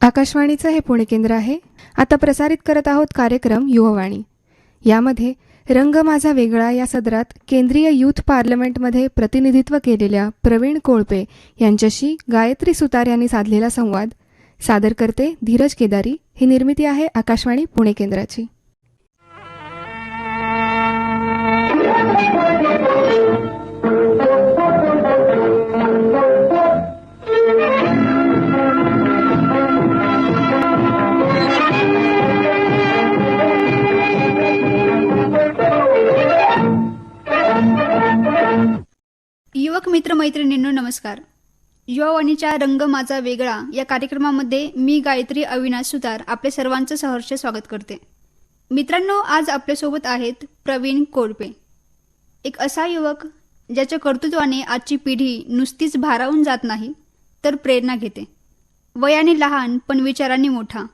आकाशवाणीचं हे पुणे केंद्र आहे. आता प्रसारित करत आहोत कार्यक्रम युववाणी. यामध्ये रंग माझा वेगळा या सदरात केंद्रीय यूथ पार्लमेंटमध्ये प्रतिनिधित्व केलेल्या प्रवीण कोळपे यांच्याशी गायत्री सुतार यांनी साधलेला संवाद. सादर करते धीरज केदारी. ही निर्मिती आहे आकाशवाणी पुणे केंद्राची. युवक मित्र मैत्रिणींनो नमस्कार युवावाणीच्या रंग माझा वेगळा या कार्यक्रमामध्ये मी गायत्री अविनाश सुतार आपले सर्वांचं सहर्ष स्वागत करते. मित्रांनो आज आपल्यासोबत आहेत प्रवीण कोळपे. एक असा युवक ज्याच्या कर्तृत्वाने आजची पिढी नुसतीच भारावून जात नाही तर प्रेरणा घेते. वयाने लहान पण विचारांनी मोठा.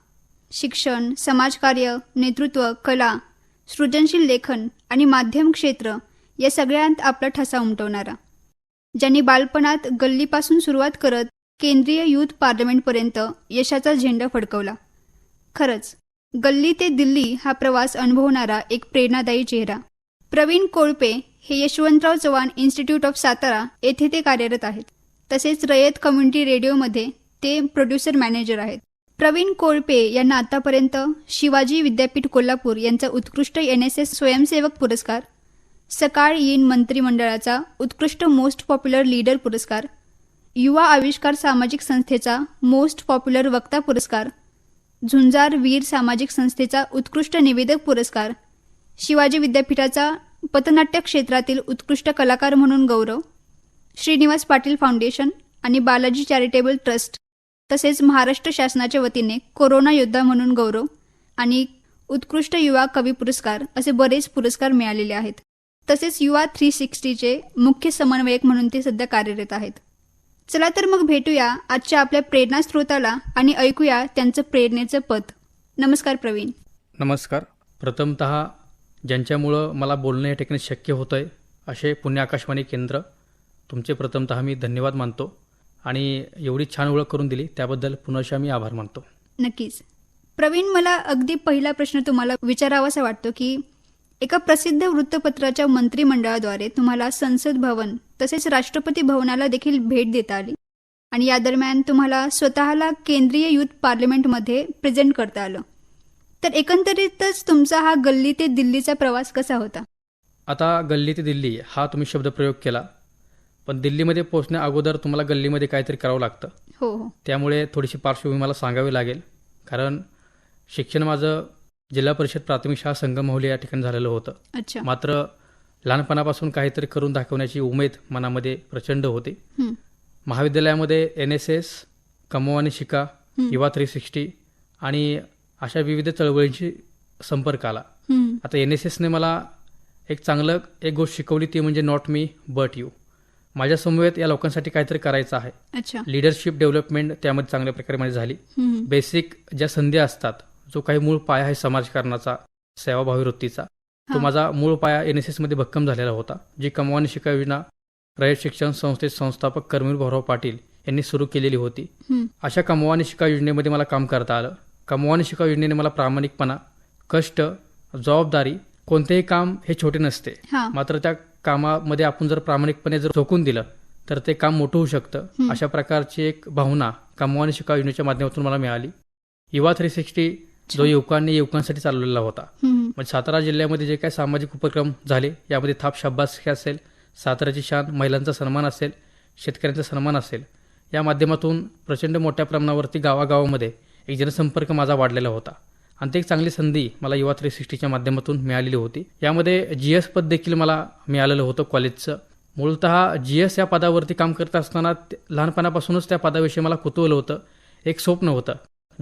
शिक्षण समाजकार्य नेतृत्व कला सृजनशील लेखन आणि माध्यम क्षेत्र या सगळ्यांत आपला ठसा उमटवणारा. ज्यांनी बालपणात गल्लीपासून सुरुवात करत केंद्रीय युथ पार्लमेंटपर्यंत यशाचा झेंडा फडकवला. खरंच गल्ली ते दिल्ली हा प्रवास अनुभवणारा एक प्रेरणादायी चेहरा. प्रवीण कोळपे हे यशवंतराव चव्हाण इन्स्टिट्यूट ऑफ सातारा येथे ते कार्यरत आहेत. तसेच रयत कम्युनिटी रेडिओमध्ये ते प्रोड्युसर मॅनेजर आहेत. प्रवीण कोळपे यांना आतापर्यंत शिवाजी विद्यापीठ कोल्हापूर यांचा उत्कृष्ट एन एस एस स्वयंसेवक पुरस्कार सकाळ येईन मंत्रिमंडळाचा उत्कृष्ट मोस्ट पॉप्युलर लीडर पुरस्कार युवा आविष्कार सामाजिक संस्थेचा मोस्ट पॉप्युलर वक्ता पुरस्कार झुंजार वीर सामाजिक संस्थेचा उत्कृष्ट निवेदक पुरस्कार शिवाजी विद्यापीठाचा पथनाट्य क्षेत्रातील उत्कृष्ट कलाकार म्हणून गौरव श्रीनिवास पाटील फाउंडेशन आणि बालाजी चॅरिटेबल ट्रस्ट तसेच महाराष्ट्र शासनाच्या वतीने कोरोना योद्धा म्हणून गौरव आणि उत्कृष्ट युवा कवी पुरस्कार असे बरेच पुरस्कार मिळालेले आहेत. तसेच युवा थ्री सिक्स्टीचे मुख्य समन्वयक म्हणून ते सध्या कार्यरत आहेत. चला तर मग भेटूया आजच्या आपल्या प्रेरणास्त्रोताला आणि ऐकूया त्यांचं प्रेरणेचं पद नमस्कार प्रवीण. नमस्कार. प्रथमत ज्यांच्यामुळं मला बोलणं या ठिकाणी शक्य होतं आहे असे पुणे आकाशवाणी केंद्र तुमचे प्रथमत मी धन्यवाद मानतो आणि एवढी छान ओळख करून दिली त्याबद्दल पुनश्च मी आभार मानतो. नक्कीच. प्रवीण मला अगदी पहिला प्रश्न तुम्हाला विचारावासा वाटतो की एका प्रसिद्ध वृत्तपत्राच्या मंत्रिमंडळाद्वारे तुम्हाला संसद भवन तसेच राष्ट्रपती भवनाला देखील भेट देता आली. आणि या दरम्यान तुम्हाला स्वतःला केंद्रीय युथ पार्लमेंटमध्ये प्रेझेंट करता आलं. तर एकंदरीतच तुमचा हा गल्ली ते दिल्लीचा प्रवास कसा होता? आता गल्ली ते दिल्ली हा तुम्ही शब्दप्रयोग केला. पण दिल्लीमध्ये पोहोचण्या अगोदर तुम्हाला गल्लीमध्ये काहीतरी करावं लागतं. हो हो. त्यामुळे थोडीशी पार्श्वभूमी मला सांगावी लागेल. कारण शिक्षण माझं जिल्हा परिषद प्राथमिक शाळा संगमहोली या ठिकाणी झालेलं होतं. अच्छा. मात्र लहानपणापासून काहीतरी करून दाखवण्याची उमेद मनामध्ये प्रचंड होती. महाविद्यालयामध्ये एन एस एस कमो आणि शिका. युवा थ्री सिक्स्टी आणि अशा विविध चळवळींशी संपर्क आला. आता एन एस एसने मला एक चांगलं एक गोष्ट शिकवली ती म्हणजे नॉट मी बट यू माझ्या समवेत या लोकांसाठी काहीतरी करायचं आहे. अच्छा. लिडरशिप डेव्हलपमेंट त्यामध्ये चांगल्या प्रकारे माझी झाली. बेसिक ज्या संधी असतात जो काही मूळ पाया आहे समाजकारणाचा सेवाभावी वृत्तीचा तो. माझा मूळ पाया एन एस एसमध्ये भक्कम झालेला होता जी कमवानी शिका योजना रयत शिक्षण संस्थेचे संस्थापक कर्मवीर भाऊराव पाटील यांनी सुरू केलेली होती. अशा कमवानी शिका योजनेमध्ये मला काम करता आलं. कमवानी शिका योजनेने मला प्रामाणिकपणा कष्ट जबाबदारी कोणतेही काम हे छोटे नसते. मात्र त्या कामामध्ये आपण जर प्रामाणिकपणे जर झोकून दिलं तर ते काम मोठं होऊ शकतं. अशा प्रकारची एक भावना कमवानी शिका योजनेच्या माध्यमातून मला मिळाली. युवा थ्री सिक्स्टी जो युवकांनी युवकांसाठी चालवलेला होता. म्हणजे सातारा जिल्ह्यामध्ये जे काही सामाजिक उपक्रम झाले यामध्ये थाप शाब्बासकी असेल साताराची शान महिलांचा सन्मान असेल शेतकऱ्यांचा सन्मान असेल या माध्यमातून प्रचंड मोठ्या प्रमाणावरती गावागावामध्ये एक जनसंपर्क माझा वाढलेला होता. आणि ते एक चांगली संधी मला युवा थ्री सिक्स्टीच्या माध्यमातून मिळालेली होती. यामध्ये जी एस पद देखील मला मिळालेलं होतं कॉलेजचं. मूलतः जी एस या पदावरती काम करत असताना लहानपणापासूनच त्या पदाविषयी मला कुतूहल होतं. एक स्वप्न होतं.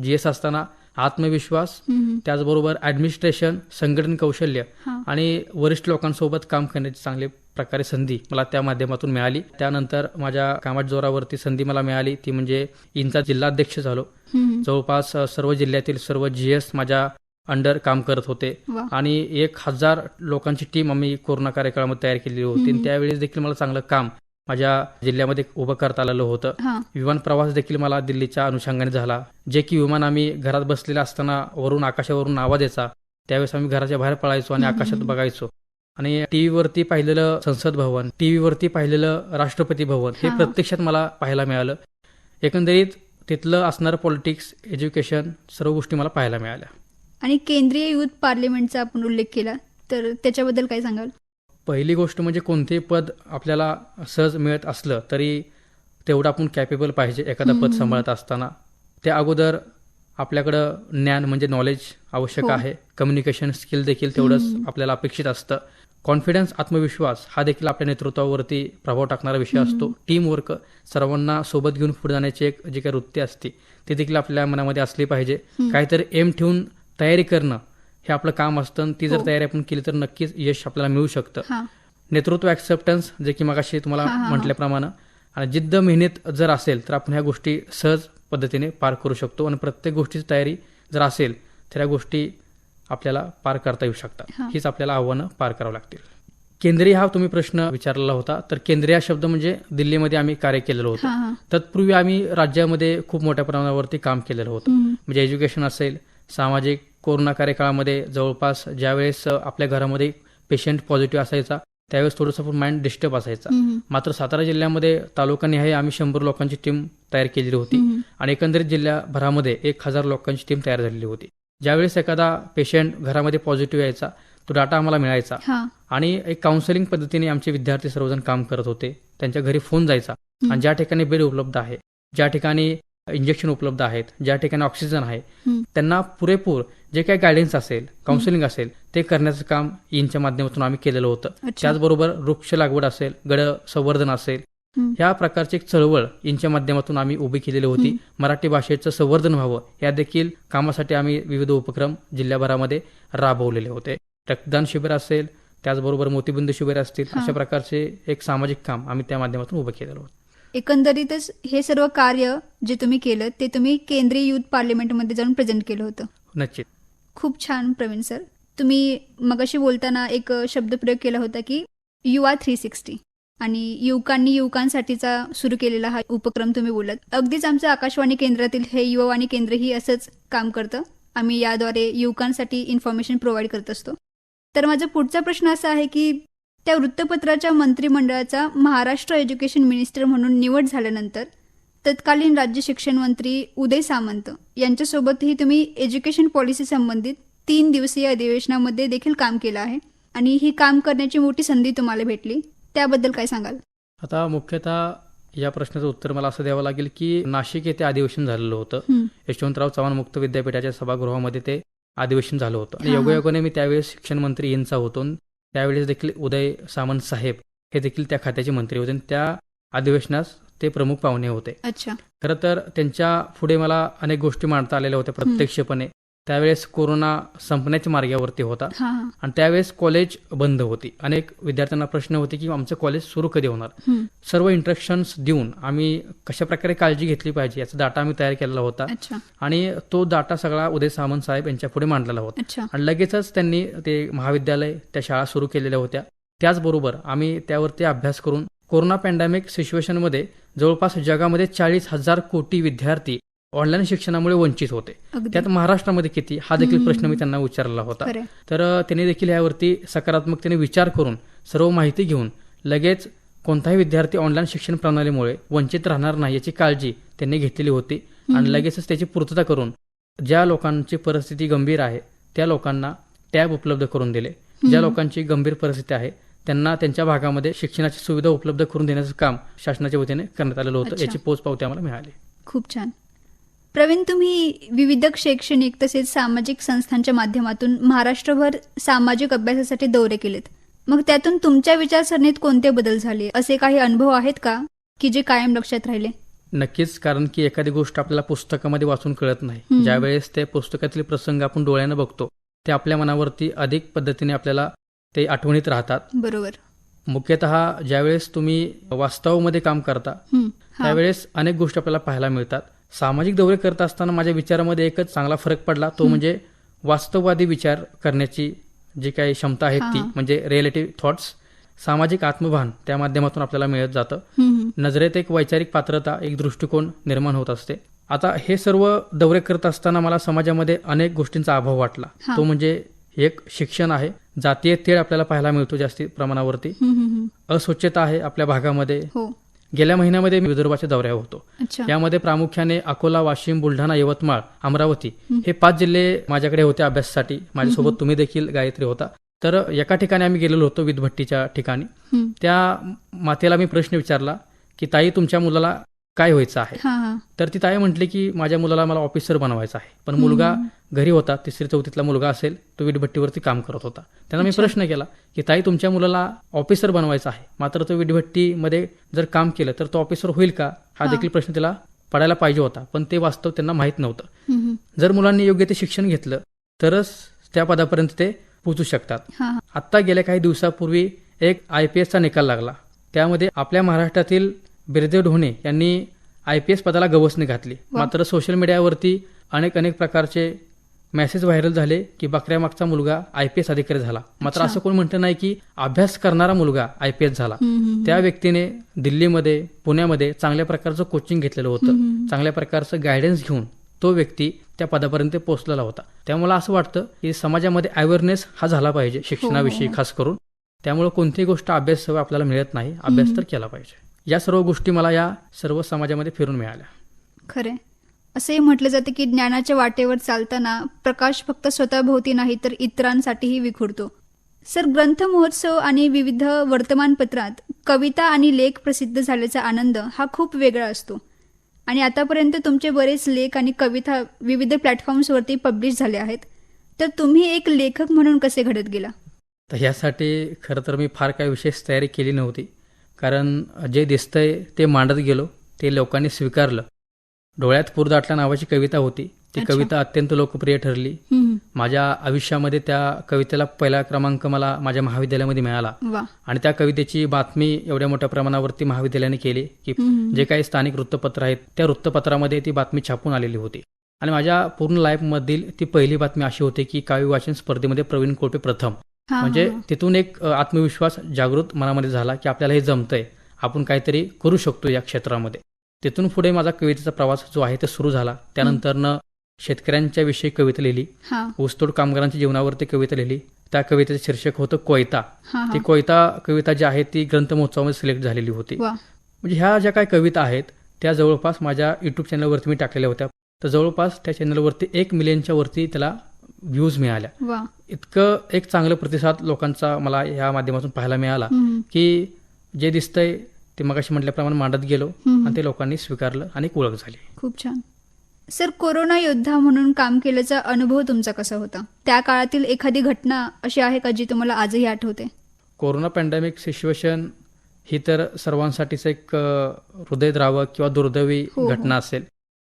जी एस असताना आत्मविश्वास त्याचबरोबर ॲडमिनिस्ट्रेशन संघटन कौशल्य आणि वरिष्ठ लोकांसोबत काम करण्याची चांगली प्रकारे संधी मला त्या माध्यमातून मिळाली. त्यानंतर माझ्या कामाच्या जोरावरती संधी मला मिळाली. ती म्हणजे इंचा जिल्हाध्यक्ष झालो. जवळपास सर्व जिल्ह्यातील सर्व जी एस माझ्या अंडर काम करत होते. आणि एक हजार लोकांची टीम आम्ही कोरोना कार्यकाळामध्ये तयार केलेली होती. त्यावेळेस देखील मला चांगलं काम माझ्या जिल्ह्यामध्ये उभं करता आलेलं होतं. विमान प्रवास देखील मला दिल्लीच्या अनुषंगाने झाला. जे की विमान आम्ही घरात बसलेलं असताना वरून आकाशावरून आवाज यायचा. त्यावेळेस आम्ही घराच्या बाहेर पळायचो आणि आकाशात. बघायचो. आणि टीव्हीवरती पाहिलेलं संसद भवन टीव्हीवरती पाहिलेलं राष्ट्रपती भवन हे हा. प्रत्यक्षात मला पाहायला मिळालं. एकंदरीत तिथलं असणारं पॉलिटिक्स एज्युकेशन सर्व गोष्टी मला पाहायला मिळाल्या. आणि केंद्रीय युथ पार्लमेंटचा आपण उल्लेख केला तर त्याच्याबद्दल काय सांगाल? पहिली गोष्ट म्हणजे कोणतेही पद आपल्याला सहज मिळत असलं तरी तेवढं आपण कॅपेबल पाहिजे एखादं पद. सांभाळत असताना त्या अगोदर आपल्याकडं ज्ञान म्हणजे नॉलेज आवश्यक हो. आहे कम्युनिकेशन स्किल देखील तेवढंच. आपल्याला अपेक्षित असतं कॉन्फिडन्स आत्मविश्वास हा देखील आपल्या नेतृत्वावरती प्रभाव टाकणारा विषय असतो टीम वर्क सर्वांना सोबत घेऊन पुढे जाण्याची एक जी काही वृत्ती असते ती देखील आपल्या मनामध्ये असली पाहिजे. काहीतरी एम ठेवून तयारी करणं हे आपलं काम असतं आणि ती जर हो. तयारी आपण केली तर नक्कीच यश आपल्याला मिळू शकतं हा नेतृत्व ऍक्सेप्टन्स जे की मगाशी तुम्हाला. म्हटल्याप्रमाणे आणि जिद्द मेहनत जर असेल तर आपण ह्या गोष्टी सहज पद्धतीने पार करू शकतो आणि प्रत्येक गोष्टीची तयारी जर असेल तर ह्या गोष्टी आपल्याला पार करता येऊ शकतात. हीच आपल्याला आव्हानं पार करावं लागतील केंद्रीय हा तुम्ही प्रश्न विचारलेला होता तर केंद्रीय हा शब्द म्हणजे दिल्लीमध्ये आम्ही कार्य केलेलं होतं तत्पूर्वी आम्ही राज्यामध्ये खूप मोठ्या प्रमाणावरती काम केलेलं होतं. म्हणजे एज्युकेशन असेल सामाजिक कोरोना कार्यकाळामध्ये जवळपास ज्यावेळेस आपल्या घरामध्ये पेशंट पॉझिटिव्ह असायचा त्यावेळेस थोडंसं माइंड डिस्टर्ब असायचा. मात्र सातारा जिल्ह्यामध्ये तालुकानिहाय आम्ही शंभर लोकांची टीम तयार केलेली होती. आणि एकंदरीत जिल्ह्याभरामध्ये एक हजार लोकांची टीम तयार झालेली होती. ज्यावेळेस एखादा पेशंट घरामध्ये पॉझिटिव्ह यायचा तो डाटा आम्हाला मिळायचा. आणि एक काउन्सिलिंग पद्धतीने आमचे विद्यार्थी सर्वजण काम करत होते. त्यांच्या घरी फोन जायचा. आणि ज्या ठिकाणी बेड उपलब्ध आहे ज्या ठिकाणी इंजेक्शन उपलब्ध आहेत ज्या ठिकाणी ऑक्सिजन आहे. त्यांना पुरेपूर जे काही गायडन्स असेल काउन्सिलिंग असेल ते करण्याचं काम इंच्या माध्यमातून आम्ही केलेलं होतं त्याचबरोबर वृक्ष लागवड असेल गड संवर्धन असेल. ह्या प्रकारची एक चळवळ इंच्या माध्यमातून आम्ही उभी केलेली होती. मराठी भाषेचं संवर्धन व्हावं या देखील कामासाठी आम्ही विविध उपक्रम जिल्ह्याभरामध्ये राबवलेले होते रक्तदान शिबिर असेल त्याचबरोबर मोतीबिंदू शिबिर असतील. अशा प्रकारचे एक सामाजिक काम आम्ही त्या माध्यमातून उभं केलेलं होतं एकंदरीतच हे सर्व कार्य जे तुम्ही केलं ते तुम्ही केंद्रीय युथ पार्लमेंटमध्ये जाऊन प्रेझेंट केलं होतं. निश्चित खूप छान प्रवीण सर. तुम्ही मगाशी बोलताना एक शब्दप्रयोग केला होता की युवा थ्री सिक्स्टी आणि युवकांनी युवकांसाठीचा सुरू केलेला हा उपक्रम तुम्ही बोलत अगदीच आमचं आकाशवाणी केंद्रातील हे युवावाणी केंद्रही असंच काम करतं. आम्ही याद्वारे युवकांसाठी इन्फॉर्मेशन प्रोव्हाइड करत असतो. तर माझा पुढचा प्रश्न असा आहे की त्या वृत्तपत्राच्या मंत्रिमंडळाचा महाराष्ट्र एज्युकेशन मिनिस्टर म्हणून निवड झाल्यानंतर तत्कालीन राज्य शिक्षण मंत्री उदय सामंत यांच्यासोबतही तुम्ही एज्युकेशन पॉलिसी संबंधित तीन दिवसीय अधिवेशनामध्ये देखील काम केलं आहे आणि ही काम करण्याची मोठी संधी तुम्हाला भेटली. त्याबद्दल काय सांगाल? आता मुख्यतः या प्रश्नाचं उत्तर मला असं द्यावं लागेल की नाशिक येथे अधिवेशन झालेलं होतं. यशवंतराव चव्हाण मुक्त विद्यापीठाच्या सभागृहामध्ये ते अधिवेशन झालं होतं. आणि. योगायोगाने मी त्यावेळेस शिक्षण मंत्री यांचा होतो. त्यावेळेस देखील उदय सामंत साहेब हे देखील त्या खात्याचे मंत्री होते. आणि त्या अधिवेशनास ते प्रमुख पाहुणे होते. अच्छा. खरं तर त्यांच्या पुढे मला अनेक गोष्टी मांडता आलेल्या होत्या प्रत्यक्षपणे. त्यावेळेस कोरोना संपण्याच्या मार्गावरती होता. आणि त्यावेळेस कॉलेज बंद होती. अनेक विद्यार्थ्यांना प्रश्न होते की आमचं कॉलेज सुरू कधी होणार? सर्व इंस्ट्रक्शन्स देऊन आम्ही कशा प्रकारे काळजी घेतली पाहिजे याचा डाटा आम्ही तयार केलेला होता. आणि तो डाटा सगळा उदय सामंत साहेब यांच्या पुढे मांडलेला होता. आणि लगेचच त्यांनी ते महाविद्यालय त्या शाळा सुरू केलेल्या होत्या. त्याचबरोबर आम्ही त्यावरती अभ्यास करून कोरोना पॅन्डेमिक सिच्युएशनमध्ये जवळपास जगामध्ये चाळीस हजार कोटी विद्यार्थी ऑनलाईन शिक्षणामुळे वंचित होते त्यात महाराष्ट्रामध्ये किती हा देखील. प्रश्न मी त्यांना विचारला होता. तर त्यांनी देखील यावरती सकारात्मकतेने विचार करून सर्व माहिती घेऊन लगेच कोणताही विद्यार्थी ऑनलाईन शिक्षण प्रणालीमुळे वंचित राहणार नाही याची काळजी त्यांनी घेतलेली होती आणि. लगेचच त्याची पूर्तता करून ज्या लोकांची परिस्थिती गंभीर आहे त्या लोकांना टॅब उपलब्ध करून दिले ज्या. लोकांची गंभीर परिस्थिती आहे त्यांना त्यांच्या भागामध्ये शिक्षणाची सुविधा उपलब्ध करून देण्याचं काम शासनाच्या वतीने करण्यात आलेलं होतं. याची पोचपावती आम्हाला मिळाली खूप छान प्रवीण तुम्ही विविध शैक्षणिक तसेच सामाजिक संस्थांच्या माध्यमातून महाराष्ट्रभर सामाजिक अभ्यासासाठी दौरे केलेत. मग त्यातून तुमच्या विचारसरणीत कोणते बदल झाले? असे काही अनुभव आहेत का की जे कायम लक्षात राहिले? नक्कीच कारण की एखादी गोष्ट आपल्याला पुस्तकामध्ये वाचून कळत नाही. ज्यावेळेस ते पुस्तकातील प्रसंग आपण डोळ्यानं बघतो ते आपल्या मनावरती अधिक पद्धतीने आपल्याला ते आठवणीत राहतात. बरोबर. मुख्यतः ज्यावेळेस तुम्ही वास्तवामध्ये काम करता. त्यावेळेस अनेक गोष्टी आपल्याला पाहायला मिळतात. सामाजिक दौरे करत असताना माझ्या विचारामध्ये एकच चांगला फरक पडला. तो म्हणजे वास्तववादी विचार करण्याची जी काही क्षमता आहे ती. म्हणजे रिअलिटिव्ह थॉट्स सामाजिक आत्मभान त्या माध्यमातून आपल्याला मिळत जातं. नजरेत एक वैचारिक पात्रता एक दृष्टिकोन निर्माण होत असते. आता हे सर्व दौरे करत असताना मला समाजामध्ये अनेक गोष्टींचा अभाव वाटला. तो म्हणजे एक शिक्षण आहे. जातीय तेढ आपल्याला पाहायला मिळतो जास्ती प्रमाणावरती. अस्वच्छता आहे आपल्या भागामध्ये. हो. गेल्या महिन्यामध्ये मी विदर्भाच्या दौऱ्यावर होतो. यामध्ये प्रामुख्याने अकोला वाशिम बुलढाणा यवतमाळ अमरावती हे पाच जिल्हे माझ्याकडे होते अभ्यासासाठी. माझ्यासोबत तुम्ही देखील गायत्री होता. तर एका ठिकाणी आम्ही गेलेलो होतो विदभट्टीच्या ठिकाणी. त्या मातेला मी प्रश्न विचारला की ताई तुमच्या मुलाला काय व्हायचं आहे? तर ती ताई म्हटली की माझ्या मुलाला मला ऑफिसर बनवायचं आहे. पण मुलगा घरी होता तिसरी चौथीतला मुलगा असेल तो विटभट्टीवरती काम करत होता. त्यांना मी प्रश्न केला की ताई तुमच्या मुलाला ऑफिसर बनवायचा आहे. मात्र तो विटभट्टीमध्ये जर काम केलं तर तो ऑफिसर होईल का? हा देखील प्रश्न तिला पडायला पाहिजे होता. पण ते वास्तव त्यांना माहीत नव्हतं. जर मुलांनी योग्य ते शिक्षण घेतलं तरच त्या पदापर्यंत ते पोहोचू शकतात. आत्ता गेल्या काही दिवसापूर्वी एक आय पी एसचा निकाल लागला. त्यामध्ये आपल्या महाराष्ट्रातील बिरदेव ढोणे यांनी आय पी एस पदाला गवसणी घातली. मात्र सोशल मीडियावरती अनेक अनेक प्रकारचे मेसेज व्हायरल झाले की बकऱ्यामागचा मुलगा आय पी एस अधिकारी झाला. मात्र असं कोण म्हणतं नाही की अभ्यास करणारा मुलगा आय पी एस झाला. त्या व्यक्तीने दिल्लीमध्ये पुण्यामध्ये चांगल्या प्रकारचं कोचिंग घेतलेलं होतं. चांगल्या प्रकारचं गायडन्स घेऊन तो व्यक्ती त्या पदापर्यंत पोहोचलेला होता. त्यामुळे असं वाटतं की समाजामध्ये अवेअरनेस हा झाला पाहिजे शिक्षणाविषयी खास करून. त्यामुळे कोणतीही गोष्ट अभ्यास सेवा आपल्याला मिळत नाही. अभ्यास तर केला पाहिजे. या सर्व गोष्टी मला या सर्व समाजामध्ये फिरून मिळाल्या. खरे. असेही म्हटलं जाते की ज्ञानाच्या वाटेवर चालताना प्रकाश फक्त स्वतःभोवती नाही तर इतरांसाठीही विखुरतो. सर ग्रंथ महोत्सव आणि विविध वर्तमानपत्रात कविता आणि लेख प्रसिद्ध झाल्याचा आनंद हा खूप वेगळा असतो. आणि आतापर्यंत तुमचे बरेच लेख आणि कविता विविध प्लॅटफॉर्म्सवरती पब्लिश झाले आहेत. तर तुम्ही एक लेखक म्हणून कसे घडत गेला? तर ह्यासाठी खरं तर मी फार काही विशेष तयारी केली नव्हती. कारण जे दिसतंय ते मांडत गेलो ते लोकांनी स्वीकारलं. डोळ्यात पूर दाटला नावाची कविता होती. ती. कविता अत्यंत लोकप्रिय ठरली. माझ्या आयुष्यामध्ये त्या कवितेला पहिला क्रमांक मला माझ्या महाविद्यालयामध्ये मिळाला. आणि त्या कवितेची बातमी एवढ्या मोठ्या प्रमाणावरती महाविद्यालयाने केली की जे काही स्थानिक वृत्तपत्र आहेत त्या वृत्तपत्रामध्ये ती बातमी छापून आलेली होती. आणि माझ्या पूर्ण लाईफमधील ती पहिली बातमी अशी होती की काव्य वाचन स्पर्धेमध्ये प्रवीण कोटे प्रथम. म्हणजे तिथून एक आत्मविश्वास जागृत मनामध्ये झाला की आपल्याला हे जमतंय. आपण काहीतरी करू शकतो या क्षेत्रामध्ये. तिथून पुढे माझा कवितेचा प्रवास जो आहे तो सुरू झाला. त्यानंतरनं शेतकऱ्यांच्या विषयी कविता लिहिली. ऊसतोड कामगारांच्या जीवनावरती कविता लिहिली. त्या कवितेचं शीर्षक होतं कोयता. ती कोयता कविता जी आहे ती ग्रंथ महोत्सवामध्ये सिलेक्ट झालेली होती. म्हणजे ह्या ज्या काही कविता आहेत त्या जवळपास माझ्या युट्यूब चॅनलवरती मी टाकलेल्या होत्या. तर जवळपास त्या चॅनलवरती एक मिलियनच्या वरती त्याला व्ह्यूज मिळाल्या. इतकं एक चांगलं प्रतिसाद लोकांचा मला या माध्यमातून पाहायला मिळाला की जे दिसतंय ते मगाशी म्हटल्याप्रमाणे मांडत गेलो. आणि ते लोकांनी स्वीकारलं आणि ओळख झाली. खूप छान. सर कोरोना योद्धा म्हणून काम केल्याचा अनुभव तुमचा कसा होता? त्या काळातील एखादी घटना अशी आहे का जी तुम्हाला आजही आठवते? कोरोना पॅन्डेमिक सिच्युएशन ही तर सर्वांसाठीच एक हृदयद्रावक किंवा दुर्दैवी हो, हो. घटना असेल.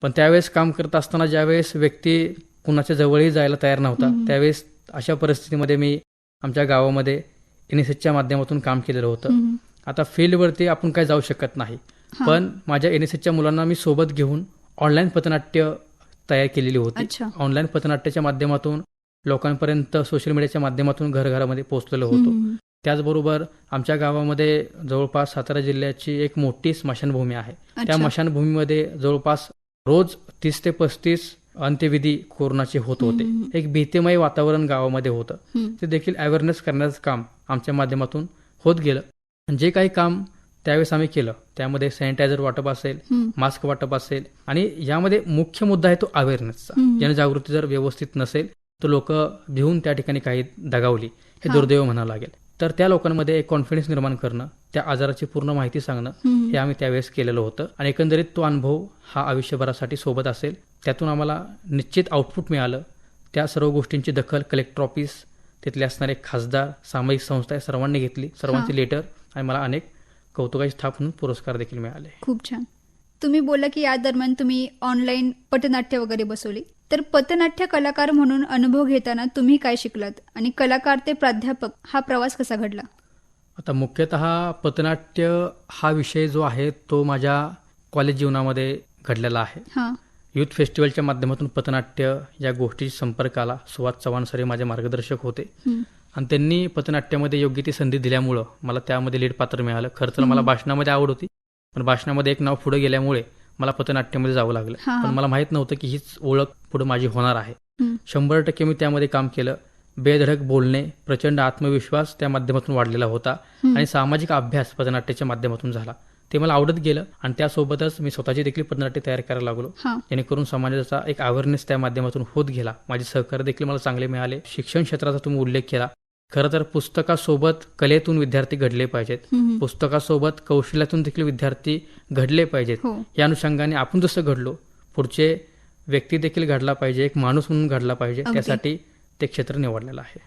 पण त्यावेळेस काम करत असताना ज्यावेळेस व्यक्ती कुणाच्या जवळही जायला तयार नव्हता. त्यावेळेस अशा परिस्थितीमध्ये मी आमच्या गावामध्ये एनएसएसच्या माध्यमातून काम केलेलं होतं. आता फील्डवरती आपण काय जाऊ शकत नाही. पण माझ्या एनएसएसच्या मुलांना मी सोबत घेऊन ऑनलाईन पथनाट्य तयार केलेली होती. ऑनलाईन पथनाट्याच्या माध्यमातून लोकांपर्यंत सोशल मीडियाच्या माध्यमातून घरघरामध्ये पोहोचलेलो होतो. त्याचबरोबर आमच्या गावामध्ये जवळपास सातारा जिल्ह्याची एक मोठी स्मशानभूमी आहे. त्या. स्मशानभूमीमध्ये जवळपास रोज तीस ते पस्तीस अंत्यविधी कोरोनाचे होत होते. एक भीतीमय वातावरण गावामध्ये होतं. ते देखील अवेअरनेस करण्याचं काम आमच्या माध्यमातून होत गेलं. जे काही काम त्यावेळेस आम्ही केलं त्यामध्ये सॅनिटायझर वाटप असेल मास्क वाटप असेल आणि यामध्ये मुख्य मुद्दा आहे तो अवेअरनेसचा. जनजागृती जर व्यवस्थित नसेल तर लोक भिवून त्या ठिकाणी काही दगावली हे. दुर्दैव म्हणावं लागेल. तर त्या लोकांमध्ये एक कॉन्फिडन्स निर्माण करणं त्या आजाराची पूर्ण माहिती सांगणं. हे आम्ही त्यावेळेस केलेलं होतं. आणि एकंदरीत तो अनुभव हा आयुष्यभरासाठी सोबत असेल. त्यातून आम्हाला निश्चित आउटपुट मिळालं. त्या सर्व गोष्टींची दखल कलेक्टर ऑफिस तिथले असणारे खासदार सामाजिक संस्था या सर्वांनी घेतली. सर्वांचे. लेटर आणि मला अनेक कौतुकाची थाप म्हणून पुरस्कार देखील मिळाले. खूप छान. तुम्ही बोला की या दरम्यान तुम्ही ऑनलाईन पटनाट्य वगैरे बसवली. तर पथनाट्य कलाकार म्हणून अनुभव घेताना तुम्ही काय शिकलात? आणि कलाकार ते प्राध्यापक हा प्रवास कसा घडला? आता मुख्यतः पथनाट्य हा विषय जो आहे तो माझ्या कॉलेज जीवनामध्ये घडलेला आहे. हा. युथ फेस्टिवलच्या माध्यमातून पथनाट्य या गोष्टीशी संपर्क आला. सुहास चव्हाण सर हे माझे मार्गदर्शक होते. आणि त्यांनी पथनाट्यामध्ये योग्य ती संधी दिल्यामुळं मला त्यामध्ये लीड पात्र मिळालं. खरं तर मला भाषणामध्ये आवड होती पण भाषणामध्ये एक नाव पुढे गेल्यामुळे मला पथनाट्यामध्ये जावं लागलं. पण मला माहीत नव्हतं की हीच ओळख पुढे माझी होणार आहे. शंभर टक्के मी त्यामध्ये काम केलं. बेधडक बोलणे प्रचंड आत्मविश्वास त्या माध्यमातून वाढलेला होता. आणि सामाजिक अभ्यास पथनाट्याच्या माध्यमातून झाला. ते मला आवडत गेलं आणि त्यासोबतच मी स्वतःची देखील पथनाट्य तयार करायला लागलो. जेणेकरून समाजाचा एक अवेअरनेस त्या माध्यमातून होत गेला. माझे सहकार्य देखील मला चांगले मिळाले. शिक्षण क्षेत्राचा तुम्ही उल्लेख केला. खरं तर पुस्तकासोबत कलेतून विद्यार्थी घडले पाहिजेत. पुस्तकासोबत कौशल्यातून देखील विद्यार्थी घडले पाहिजेत. हो. या अनुषंगाने आपण जसं घडलो पुढचे व्यक्ती देखील घडला पाहिजे एक माणूस म्हणून घडला पाहिजे. त्यासाठी ते क्षेत्र निवडलेलं आहे.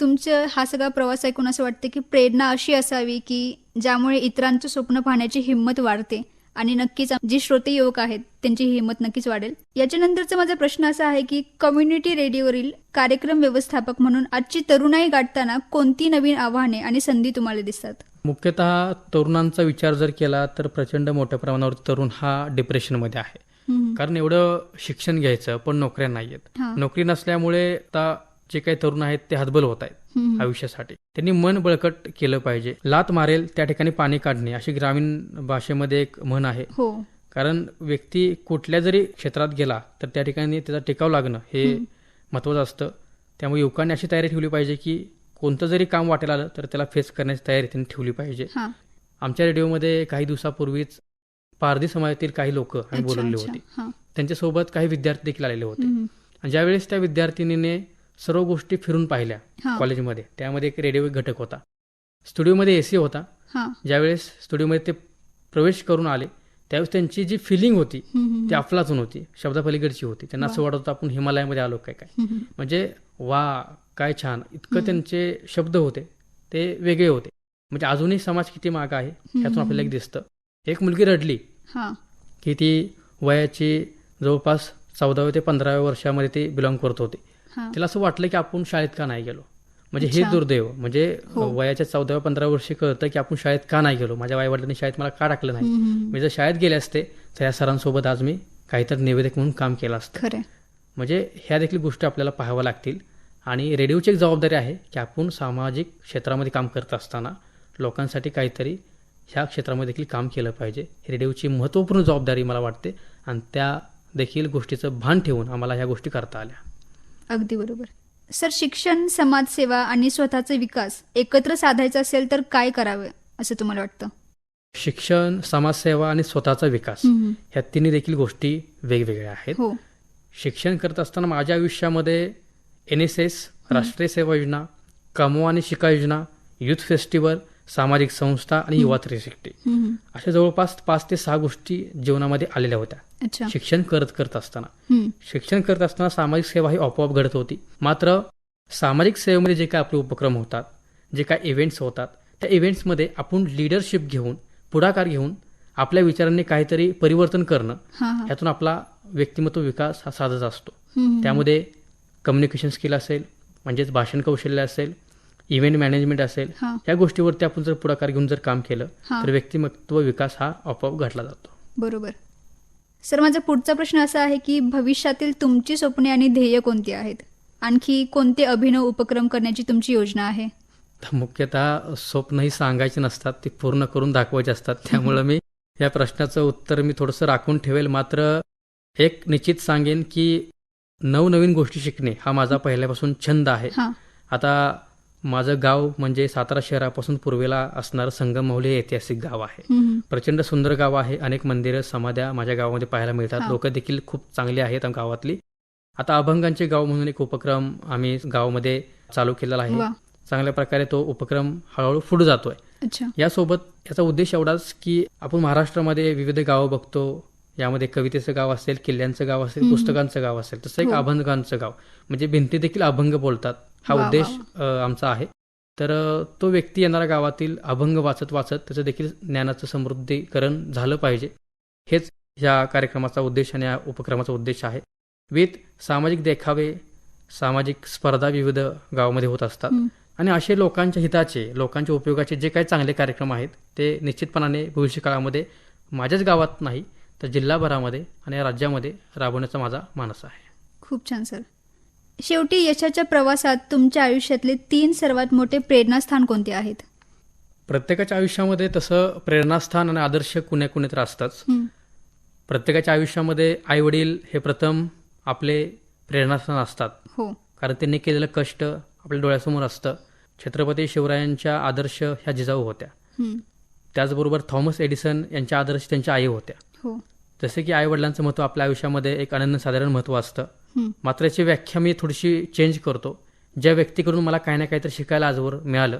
तुमचं हा सगळा प्रवास ऐकून असं वाटतं की प्रेरणा अशी असावी की ज्यामुळे इतरांचं स्वप्न पाहण्याची हिंमत वाढते आणि नक्कीच जी श्रोते युवक आहेत त्यांची हिंमत नक्कीच वाढेल याच्यानंतरचा माझा प्रश्न असा आहे की कम्युनिटी रेडिओवरील कार्यक्रम व्यवस्थापक म्हणून आजची तरुणाई गाठताना कोणती नवीन आव्हाने आणि संधी तुम्हाला दिसतात मुख्यतः तरुणांचा विचार जर केला तर प्रचंड मोठ्या प्रमाणावर तरुण हा डिप्रेशनमध्ये आहे. कारण एवढं शिक्षण घ्यायचं पण नोकऱ्या नाहीयेत. नोकरी नसल्यामुळे आता जे काही तरुण आहेत ते हातबल होत आहेत. आयुष्यासाठी. त्यांनी मन बळकट केलं पाहिजे. लात मारेल त्या ठिकाणी पाणी काढणे अशी ग्रामीण भाषेमध्ये एक म्हण आहे. हो. कारण व्यक्ती कुठल्या जरी क्षेत्रात गेला तर त्या ठिकाणी त्याचा टिकाव लागणं हे महत्वाचं असतं. त्यामुळे युवकांनी अशी तयारी ठेवली पाहिजे की कोणतं जरी काम वाटेल आलं तर त्याला फेस करण्याची तयारी त्यांनी ठेवली पाहिजे. आमच्या रेडिओमध्ये काही दिवसापूर्वीच पारधी समाजातील काही लोक आम्ही बोलवली होती. त्यांच्यासोबत काही विद्यार्थी देखील आलेले होते. आणि ज्यावेळेस त्या विद्यार्थिनीने सर्व गोष्टी फिरून पाहिल्या कॉलेजमध्ये. त्यामध्ये एक रेडिओ घटक होता. स्टुडिओमध्ये एसी होता. हा. ज्यावेळेस स्टुडिओमध्ये ते प्रवेश करून आले त्यावेळेस त्यांची जी फिलिंग होती. ती अफलातून होती शब्दापलीकडची होती. त्यांना असं वाटत होतं आपण हिमालयामध्ये आलो काय काय. म्हणजे वा काय छान. इतकं त्यांचे शब्द होते. ते वेगळे होते. म्हणजे अजूनही समाज किती माग आहे ह्यातून आपल्याला एक दिसतं. एक मुलगी रडली. की ती वयाची जवळपास चौदाव्या ते पंधराव्या वर्षामध्ये ती बिलॉंग करत होती. तिला असं वाटलं की आपण शाळेत का नाही गेलो? म्हणजे हे. दुर्दैव. म्हणजे हो. वयाच्या चौदाव्या पंधराव्या वर्षी कळतं की आपण शाळेत का नाही गेलो? माझ्या आई शाळेत मला का टाकलं नाही. मी जर शाळेत गेले असते तर या सरांसोबत आज मी काहीतरी निवेदक म्हणून काम केलं असतं. म्हणजे ह्या देखील गोष्टी आपल्याला पाहाव्या लागतील. आणि रेडिओची एक जबाबदारी आहे की आपण सामाजिक क्षेत्रामध्ये काम करत असताना लोकांसाठी काहीतरी ह्या क्षेत्रामध्ये देखील काम केलं पाहिजे. रेडिओची महत्त्वपूर्ण जबाबदारी मला वाटते. आणि त्या देखील गोष्टीचं भान ठेवून आम्हाला ह्या गोष्टी करता आल्या. अगदी बरोबर. सर शिक्षण समाजसेवा आणि स्वतःचा विकास एकत्र साधायचा असेल तर काय करावे असं तुम्हाला वाटतं? शिक्षण समाजसेवा आणि स्वतःचा विकास ह्या तिन्ही देखील गोष्टी वेगवेगळ्या आहेत. हो. शिक्षण करत असताना माझ्या आयुष्यामध्ये एन एस एस राष्ट्रीय सेवा योजना कमवा आणि शिका योजना युथ फेस्टिवल सामाजिक संस्था आणि युवा थ्री हम्म. अशा जवळपास पाच ते सहा गोष्टी जीवनामध्ये आलेल्या होत्या. शिक्षण करत करत असताना. शिक्षण करत असताना सामाजिक सेवा ही आपोआप घडत होती. मात्र सामाजिक सेवेमध्ये जे काय आपले उपक्रम होतात जे काय इव्हेंट्स होतात त्या इव्हेंट्समध्ये आपण लिडरशिप घेऊन पुढाकार घेऊन आपल्या विचारांनी काहीतरी परिवर्तन करणं ह्यातून आपला व्यक्तिमत्व विकास हा साधत असतो. त्यामध्ये कम्युनिकेशन स्किल असेल म्हणजेच भाषण कौशल्य असेल इव्हेंट मॅनेजमेंट असेल या गोष्टीवरती आपण जर पुढाकार घेऊन जर काम केलं. तर व्यक्तिमत्व विकास हा आपोआप घडला जातो. बरोबर. सर माझा पुढचा प्रश्न असा आहे की भविष्यातील तुमची स्वप्ने आणि ध्येय कोणती आहेत? आणखी कोणते अभिनव उपक्रम करण्याची तुमची योजना आहे? मुख्यतः स्वप्न ही सांगायची नसतात ती पूर्ण करून दाखवायची असतात. त्यामुळं मी या प्रश्नाचं उत्तर मी थोडंसं राखून ठेवेल. मात्र एक निश्चित सांगेन की नवनवीन गोष्टी शिकणे हा माझा पहिल्यापासून छंद आहे. आता माझं गाव म्हणजे सातारा शहरापासून पूर्वेला असणारं संगममौली हे ऐतिहासिक गाव आहे. प्रचंड सुंदर गाव आहे. अनेक मंदिरं समाध्या माझ्या गावामध्ये पाहायला मिळतात. लोक देखील खूप चांगली आहेत गावातली. आता अभंगांचे गाव म्हणून एक उपक्रम आम्ही गावामध्ये चालू केलेला आहे. चांगल्या प्रकारे तो उपक्रम हळूहळू पुढे जातोय. यासोबत याचा उद्देश एवढाच की आपण महाराष्ट्रामध्ये विविध गावं बघतो. यामध्ये कवितेचं गाव असेल किल्ल्यांचं गाव असेल. पुस्तकांचं गाव असेल तसं एक हो. अभंगांचं गाव. म्हणजे भिंती देखील अभंग बोलतात. हा वा, उद्देश आमचा आहे. तर तो व्यक्ती येणारा गावातील अभंग वाचत वाचत त्याचं देखील ज्ञानाचं समृद्धीकरण झालं पाहिजे. हेच या कार्यक्रमाचा उद्देश आणि या उपक्रमाचा उद्देश आहे. विथ सामाजिक देखावे सामाजिक स्पर्धा विविध गावामध्ये होत असतात. आणि असे लोकांच्या हिताचे लोकांच्या उपयोगाचे जे काही चांगले कार्यक्रम आहेत ते निश्चितपणाने भविष्य काळामध्ये माझ्याच गावात नाही तर जिल्हाभरामध्ये आणि या राज्यामध्ये राबवण्याचा माझा मानस आहे. खूप छान सर. शेवटी यशाच्या प्रवासात तुमच्या आयुष्यातले तीन सर्वात मोठे प्रेरणास्थान कोणते आहेत? प्रत्येकाच्या आयुष्यामध्ये तसं प्रेरणास्थान आणि आदर्श कुण्या कुणी तर असतंच. हं, प्रत्येकाच्या आयुष्यामध्ये आई वडील हे प्रथम आपले प्रेरणास्थान असतात. हो. कारण त्यांनी केलेलं कष्ट आपल्या डोळ्यासमोर असतं. छत्रपती शिवरायांच्या आदर्श ह्या जिजाऊ होत्या. त्याचबरोबर थॉमस एडिसन यांच्या आदर्श त्यांच्या आई होत्या. हो. जसे की आई वडिलांचं महत्त्व आपल्या आयुष्यामध्ये एक अनन्यसाधारण महत्त्व असतं. मात्र याची व्याख्या मी थोडीशी चेंज करतो. ज्या व्यक्तीकडून मला काही ना काहीतरी शिकायला आजवर मिळालं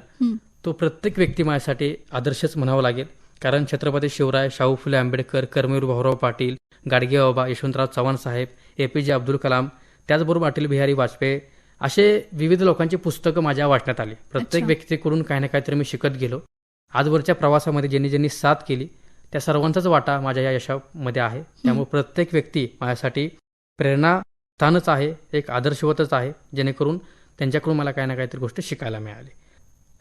तो प्रत्येक व्यक्ती माझ्यासाठी आदर्शच म्हणावा लागेल. कारण छत्रपती शिवराय शाहू फुले आंबेडकर कर्मवीर भाऊराव पाटील गाडगे बाबा यशवंतराव चव्हाण साहेब ए पी जे अब्दुल कलाम त्याचबरोबर अटल बिहारी वाजपेयी असे विविध लोकांची पुस्तकं माझ्या वाचण्यात आली. प्रत्येक. व्यक्तीकडून काही ना काहीतरी मी शिकत गेलो. आजवरच्या प्रवासामध्ये ज्यांनी ज्यांनी साथ केली त्या सर्वांचाच वाटा माझ्या या यशामध्ये आहे. त्यामुळे प्रत्येक व्यक्ती माझ्यासाठी स्थानच आहे एक आदर्शवतच आहे जेणेकरून त्यांच्याकडून मला काही ना काहीतरी गोष्ट शिकायला मिळाली.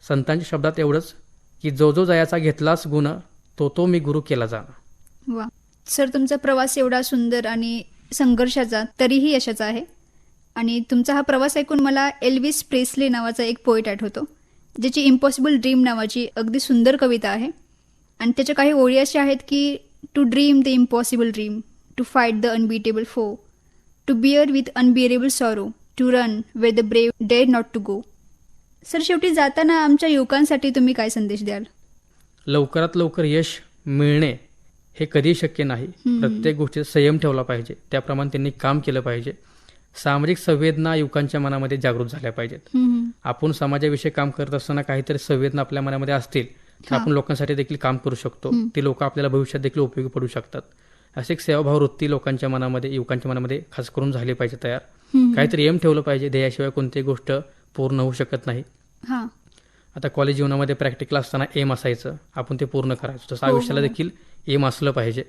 संतांच्या शब्दात एवढंच की जो जो जयाचा घेतलास गुण तो तो मी गुरु केला जाणार. वा. सर तुमचा प्रवास एवढा सुंदर आणि संघर्षाचा तरीही यशाचा आहे. आणि तुमचा हा प्रवास ऐकून मला एल्विस प्रेसले नावाचा एक पोएट आठवतो ज्याची इम्पॉसिबल ड्रीम नावाची अगदी सुंदर कविता आहे. आणि त्याच्या काही ओळी अशा आहेत की to dream the impossible dream to fight the unbeatable फो to beer with unbearable sorrow to run way the brave dare not to go sir शेवटी जाताना आमच्या युवकांसाठी तुम्ही काय संदेश द्याल? लवकरात लवकर यश मिळणे हे कधीही शक्य नाही. प्रत्येक गोष्टीत संयम ठेवला पाहिजे. त्याप्रमाणे त्यांनी काम केलं पाहिजे. सामाजिक संवेदना युवकांच्या मनामध्ये जागृत झाल्या पाहिजेत. आपण समाजाविषयी काम करत असताना काहीतरी संवेदना आपल्या मनामध्ये असतील तर. आपण लोकांसाठी देखील काम करू शकतो. ती लोक आपल्याला भविष्यात देखील उपयोगी पडू शकतात. अशी एक सेवाभाव वृत्ती लोकांच्या मनामध्ये युवकांच्या मनामध्ये खास करून झाली पाहिजे तयार. काहीतरी एम ठेवलं पाहिजे ध्येयाशिवाय कोणतीही गोष्ट पूर्ण होऊ शकत नाही. हां. आता कॉलेज जीवनामध्ये प्रॅक्टिकल असताना एम असायचं. आपण ते पूर्ण करायचो. तसं हो, आयुष्याला हो. देखील एम असलं पाहिजे.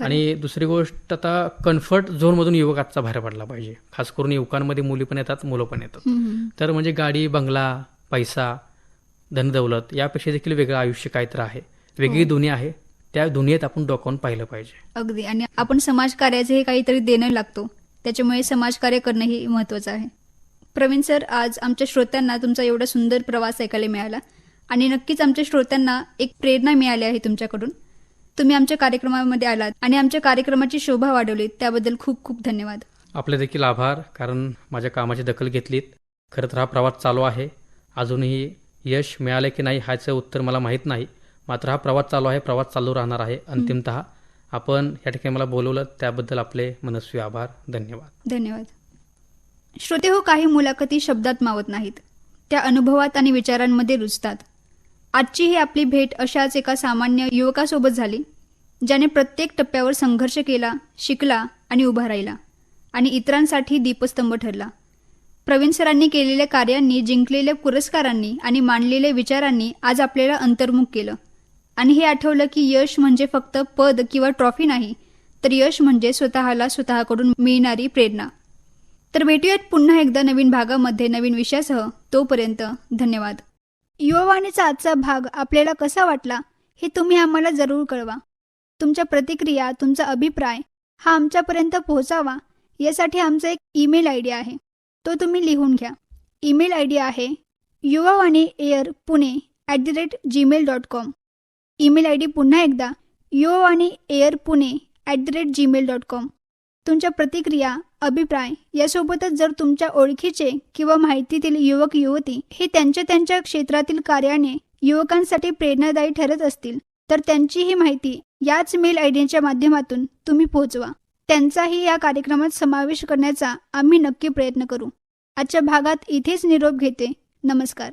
आणि दुसरी गोष्ट आता कम्फर्ट झोनमधून युवक आजचा बाहेर पडला पाहिजे. खास करून युवकांमध्ये मुली पण येतात मुलं पण येतात. तर म्हणजे गाडी बंगला पैसा धनदौलत यापेक्षा देखील वेगळं आयुष्य काहीतरी आहे. वेगळी हो. दुनिया आहे. त्या दुनियेत आपण डोकावून पाहिलं पाहिजे. अगदी. आणि आपण समाजकार्याचे हे काहीतरी देणं लागतो. त्याच्यामुळे समाजकार्य करणंही महत्त्वाचं आहे. प्रवीण सर आज आमच्या श्रोत्यांना तुमचा एवढा सुंदर प्रवास ऐकायला मिळाला. आणि नक्कीच आमच्या श्रोत्यांना एक प्रेरणा मिळाली आहे तुमच्याकडून. तुम्ही आमच्या कार्यक्रमामध्ये आलात आणि आमच्या कार्यक्रमाची शोभा वाढवली त्याबद्दल खूप खूप धन्यवाद. आपले देखील आभार कारण माझ्या कामाची दखल घेतलीत. खरं तर हा प्रवास चालू आहे. अजूनही यश मिळाले की नाही ह्याचं उत्तर मला माहीत नाही. मात्र हा प्रवास चालू आहे प्रवास चालू राहणार आहे. अंतिमतः आपण या ठिकाणी मला बोलवलं त्याबद्दल आपले मनस्वी आभार. धन्यवाद. धन्यवाद. श्रोते हो काही मुलाखती शब्दात मावत नाहीत. त्या अनुभवात आणि विचारांमध्ये रुजतात. आजची ही आपली भेट अशाच एका सामान्य युवकासोबत झाली ज्याने प्रत्येक टप्प्यावर संघर्ष केला शिकला आणि उभा राहिला आणि इतरांसाठी दीपस्तंभ ठरला. प्रवीण सरांनी केलेल्या कार्यांनी जिंकलेल्या पुरस्कारांनी आणि मांडलेल्या विचारांनी आज आपल्याला अंतर्मुख केलं. आणि हे आठवलं की यश म्हणजे फक्त पद किंवा ट्रॉफी नाही तर यश म्हणजे स्वतःला स्वतःकडून मिळणारी प्रेरणा. तर भेटूयात पुन्हा एकदा नवीन भागामध्ये नवीन विषयासह. तोपर्यंत धन्यवाद. युवावाणीचा आजचा भाग आपल्याला कसा वाटला हे तुम्ही आम्हाला जरूर कळवा. तुमच्या प्रतिक्रिया तुमचा अभिप्राय हा आमच्यापर्यंत पोहोचावा यासाठी आमचा एक ईमेल आय डी आहे. तो तुम्ही लिहून घ्या. ईमेल आय डी आहे Yuvavani air Pune at the rate Gmail dot com. Email I D पुन्हा एकदा Yuvavani air Pune at the rate Gmail dot com तुमच्या प्रतिक्रिया अभिप्राय यासोबतच जर तुमच्या ओळखीचे किंवा माहितीतील युवक युवती हे त्यांच्या त्यांच्या क्षेत्रातील कार्याने युवकांसाठी प्रेरणादायी ठरत असतील तर त्यांचीही माहिती याच मेल आय डीच्या माध्यमातून तुम्ही पोहोचवा. त्यांचाही या कार्यक्रमात समावेश करण्याचा आम्ही नक्की प्रयत्न करू. आजच्या भागात इथेच निरोप घेते. नमस्कार.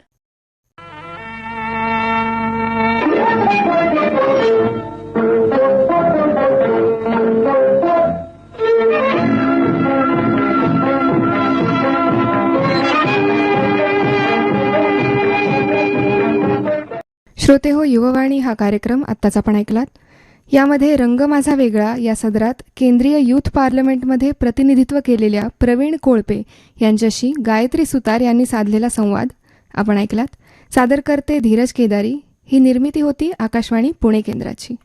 श्रोते हो युववाणी हा कार्यक्रम आत्ताच आपण ऐकलात. यामध्ये रंग माझा वेगळा या सदरात केंद्रीय युथ पार्लमेंटमध्ये प्रतिनिधित्व केलेल्या प्रवीण कोळपे यांच्याशी गायत्री सुतार यांनी साधलेला संवाद आपण ऐकलात. सादर करते धीरज केदारी ही निर्मिती होती आकाशवाणी पुणे केंद्राची.